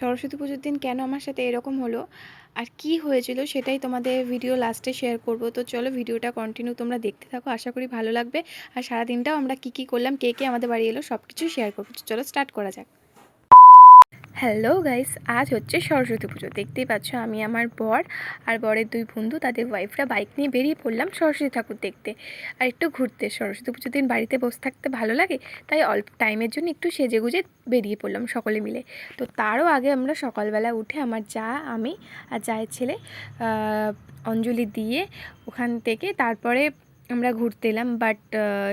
সরস্বতী পুজোর দিন কেন আমার সাথে এরকম হলো? আর কি হয়েছিল সেটাই তোমাদের ভিডিও লাস্টে শেয়ার করব। তো চলো ভিডিওটা কন্টিনিউ তোমরা দেখতে থাকো, আশা করি ভালো লাগবে। আর সারাদিনটাও আমরা কি কি করলাম, কে কে আমাদের বাড়ি এলো সব কিছু শেয়ার করব চলো স্টার্ট করা যাক। হ্যালো গাইস আজ হচ্ছে সরস্বতী পুজো। দেখতেই পাচ্ছ, আমি আমার বর আর বরের দুই বন্ধু তাদের ওয়াইফরা বাইক নিয়ে বেরিয়ে পড়লাম সরস্বতী ঠাকুর দেখতে। আর একটু ঘুরতে। সরস্বতী পুজোর দিন বাড়িতে বসে থাকতে ভালো লাগে, তাই অল্প টাইমের জন্য একটু সেজে গুজে বেরিয়ে পড়লাম সকলে মিলে। তো তারও আগে আমরা সকালবেলা উঠে আমার যা, আমি আর জায়ের ছেলে অঞ্জলি দিয়ে ওখান থেকে তারপরে আমরা ঘুরতে এলাম বাট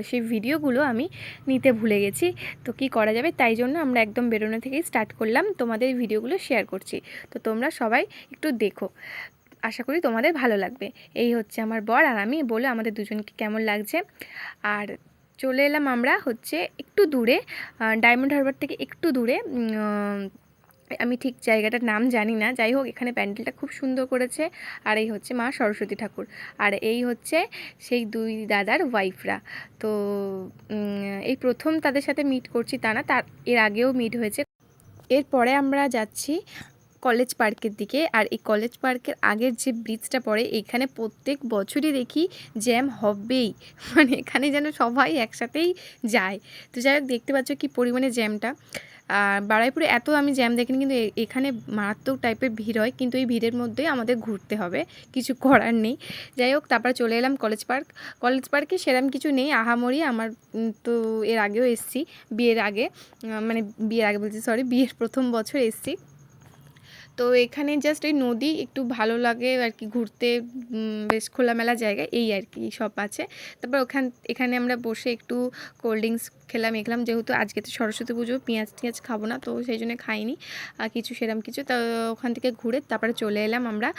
সেই ভিডিওগুলো আমি নিতে ভুলে গেছি। তো কি করা যাবে? তাই জন্য আমরা একদম বেরোনো থেকেই স্টার্ট করলাম, তোমাদের ভিডিওগুলো শেয়ার করছি। তো তোমরা সবাই একটু দেখো। আশা করি তোমাদের ভালো লাগবে। এই হচ্ছে আমার বর আর আমি বলে আমাদের দুজনকে কেমন লাগছে। আর চলে এলাম আমরা হচ্ছে একটু দূরে ডায়মন্ড হারবার থেকে একটু দূরে আমি ঠিক জায়গাটার নাম জানি না। যাই হোক, এখানে প্যান্ডেলটা খুব সুন্দর করেছে। আর এই হচ্ছে মা সরস্বতী ঠাকুর। আর এই হচ্ছে সেই দুই দাদার ওয়াইফরা তো এই প্রথম তাদের সাথে মিট করছি তা না, তার, এর আগেও মিট হয়েছে। এরপরে আমরা যাচ্ছি কলেজ পার্কের দিকে। আর এই কলেজ পার্কের আগের যে ব্রিজটা পড়ে এখানে প্রত্যেক বছরই দেখি জ্যাম হবেই। মানে এখানে যেন সবাই একসাথেই যায়। তো যাই হোক, দেখতে পাচ্ছ কি পরিমাণে জ্যামটা। আর বারাইপুরে এত আমি জ্যাম দেখিনি, কিন্তু এখানে মারাত্মক টাইপের ভিড় হয়। কিন্তু এই ভিড়ের মধ্যেই আমাদের ঘুরতে হবে। কিছু করার নেই। যাই হোক, তারপর চলে এলাম কলেজ পার্ক। কলেজ পার্কে সেরম কিছু নেই। আহামরি আমার তো এর আগেও এসছি। বিয়ের আগে মানে বিয়ের আগে বলছি সরি বিয়ের প্রথম বছর এসছি। তো এখানে জাস্ট এই নদী একটু ভালো লাগে আর কি ঘুরতে বেশ খোলামেলা জায়গা এই আর কি সব আছে। তারপর ওখান, এখানে আমরা বসে একটু কোল্ড ড্রিঙ্কস খেলাম এখলাম যেহেতু আজকে তো সরস্বতী পুজো, পেঁয়াজ টিয়াজ খাব না, তো সেই জন্য খাইনি কিছু সেরম কিছু। তো ওখান থেকে ঘুরে তারপরে চলে এলাম আমরা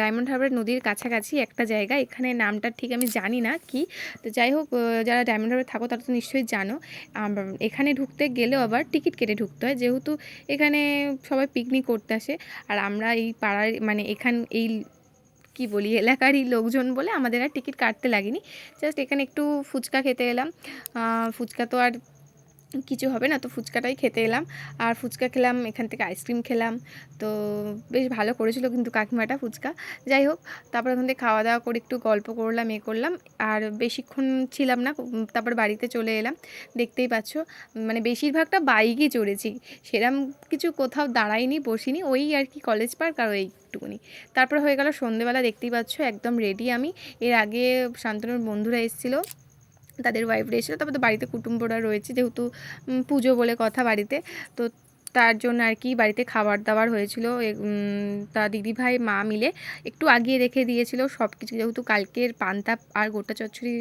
ডায়মন্ড হারবার নদীর কাছাকাছি একটা জায়গা। এখানে নামটা ঠিক আমি জানি না কি। তো যাই হোক যারা ডায়মন্ড হারবার থাকো তারা তো নিশ্চয়ই জানো। এখানে ঢুকতে গেলেও আবার টিকিট কেটে ঢুকতে হয়। যেহেতু এখানে সবাই পিকনিক করতে আসে, আর আমরা এই পাড়ার মানে এখান, এই কি বলি, এলাকারই লোকজন বলে আমাদের আর টিকিট কাটতে লাগেনি। জাস্ট এখানে একটু ফুচকা খেতে এলাম। ফুচকা তো আর কিছু হবে না, তো ফুচকাটাই খেতে এলাম। আর ফুচকা খেলাম, এখান থেকে আইসক্রিম খেলাম। তো বেশ ভালো করেছিল কিন্তু কাকিমাটা ফুচকা। যাই হোক, তারপর ওখান থেকে খাওয়া দাওয়া করে একটু গল্প করলাম, এ করলাম। আর বেশিক্ষণ ছিলাম না, তারপর বাড়িতে চলে এলাম। দেখতেই পাচ্ছ মানে বেশিরভাগটা বাইকই চড়েছি। সেরম কিছু কোথাও দাঁড়াইনি, বসিনি, ওই আর কি কলেজ পার্ক আর ওই একটুকুনি তারপর হয়ে গেল সন্ধেবেলা, দেখতেই পাচ্ছ, একদম রেডি আমি। এর আগে শান্তনুর বন্ধুরা এসেছিল। তাদের ওয়াইফরা এসেছিল তারপর তো বাড়িতে কুটুম্বরা রয়েছে, যেহেতু পুজো বলে কথা বাড়িতে। তো তার জন্য আর কি বাড়িতে খাবার দাবার হয়েছিল তা দিদি ভাই মা মিলে একটু আগিয়ে রেখে দিয়েছিল সব কিছু যেহেতু কালকের পান্তা আর গোটা চচ্চড়ি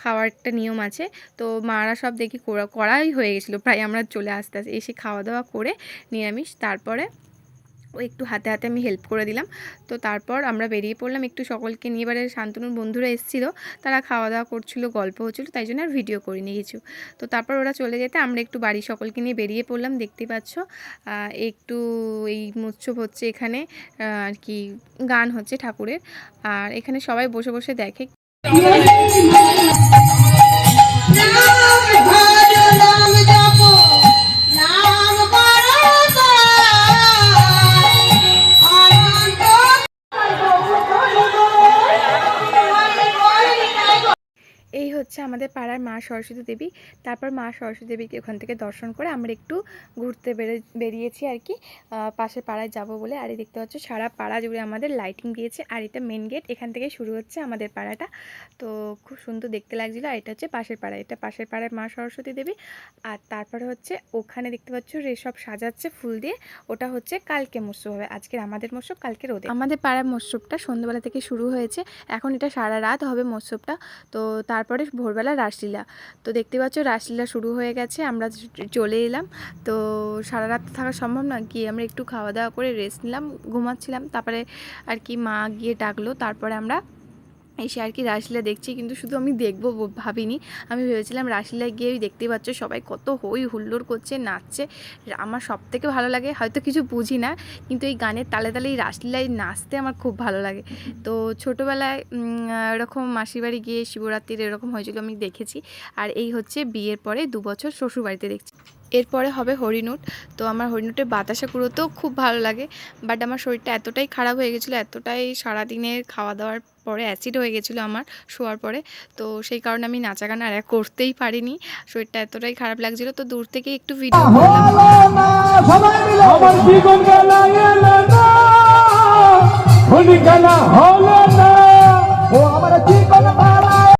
খাওয়ার একটা নিয়ম আছে, তো মারা সব দেখি করা করাই হয়ে গেছিল। প্রায় আমরা চলে আসতে আসতে এসে খাওয়া দাওয়া করে নিরামিষ, তারপরে একটু হাতে হাতে আমি হেল্প করে দিলাম। তো তারপর আমরা বেরিয়ে পড়লাম, একটু সকলকে নিয়ে এবারে শান্তনুর বন্ধুরা এসেছিল, তারা খাওয়া দাওয়া করছিল, গল্প হচ্ছিল, তাই জন্য আর ভিডিও করিনি কিছু। তো তারপর ওরা চলে যেতে, আমরা একটু বাড়ি সকলকে নিয়ে বেরিয়ে পড়লাম, দেখতে পাচ্ছ একটু এই মৎস্যব হচ্ছে এখানে আর কি গান হচ্ছে ঠাকুরের, আর এখানে সবাই বসে বসে দেখে। এই হচ্ছে আমাদের পাড়ার মা সরস্বতী দেবী। তারপর মা সরস্বতী দেবীকে ওখান থেকে দর্শন করে আমরা একটু ঘুরতে বেরে, বেরিয়েছি আর কি পাশের পাড়ায় যাব বলে। আর এই দেখতে পাচ্ছ, সারা পাড়া জুড়ে আমাদের লাইটিং দিয়েছে। আর এটা মেন গেট এখান থেকে শুরু হচ্ছে আমাদের পাড়াটা। তো খুব সুন্দর দেখতে লাগছিল। আর এটা হচ্ছে পাশের পাড়া। এটা পাশের পাড়ার মা সরস্বতী দেবী। আর তারপরে হচ্ছে ওখানে দেখতে পাচ্ছ সব সাজাচ্ছে ফুল দিয়ে। ওটা হচ্ছে কালকে মৎস্য হবে। আজকের আমাদের মৎস্য, কালকে রোদে। আমাদের পাড়ার মৎস্যটা সন্ধ্যাবেলা থেকে শুরু হয়েছে। এখন এটা সারা রাত হবে মৎস্যটা। তো তারপরে ভোরবেলা রাসলীলা। তো দেখতে পাচ্ছ রাসলীলা শুরু হয়ে গেছে, আমরা চলে এলাম। তো সারা রাত থাকা সম্ভব না, গিয়ে আমরা একটু খাওয়া দাওয়া করে রেস্ট নিলাম, ঘুমাচ্ছিলাম। তারপরে আর কি মা গিয়ে ডাকলো, তারপরে আমরা এসে আর কি রাসলীলা দেখছি, কিন্তু শুধু আমি দেখব ভাবিনি। আমি ভেবেছিলাম রাসলীলায় গিয়ে ওই দেখতেই পাচ্ছ সবাই কত হই হুল্লোড় করছে, নাচছে। আমার সব থেকে ভালো লাগে, হয়তো কিছু বুঝি না, কিন্তু এই গানের তালে তালে এই রাসলীলায় নাচতে আমার খুব ভালো লাগে। তো ছোটোবেলায় এরকম মাসির বাড়ি গিয়ে শিবরাত্রির এরকম হয়েছিল আমি দেখেছি। আর এই হচ্ছে বিয়ের পরে দু বছর শ্বশুরবাড়িতে দেখছি। এরপরে হবে হরিণুট। তো আমার হরিণুটের বাতাসা কুড়োতেও খুব ভালো লাগে। বাট আমার শরীরটা এতটাই খারাপ হয়ে গেছিল এতটাই সারাদিনের খাওয়া দাওয়ার পরে অ্যাসিড হয়ে গেছিল আমার শোয়ার পরে। তো সেই কারণে আমি নাচা গান আর করতেই পারিনি। শরীরটা এতটাই খারাপ লাগছিল তো দূর থেকে একটু ভিডিও করলাম।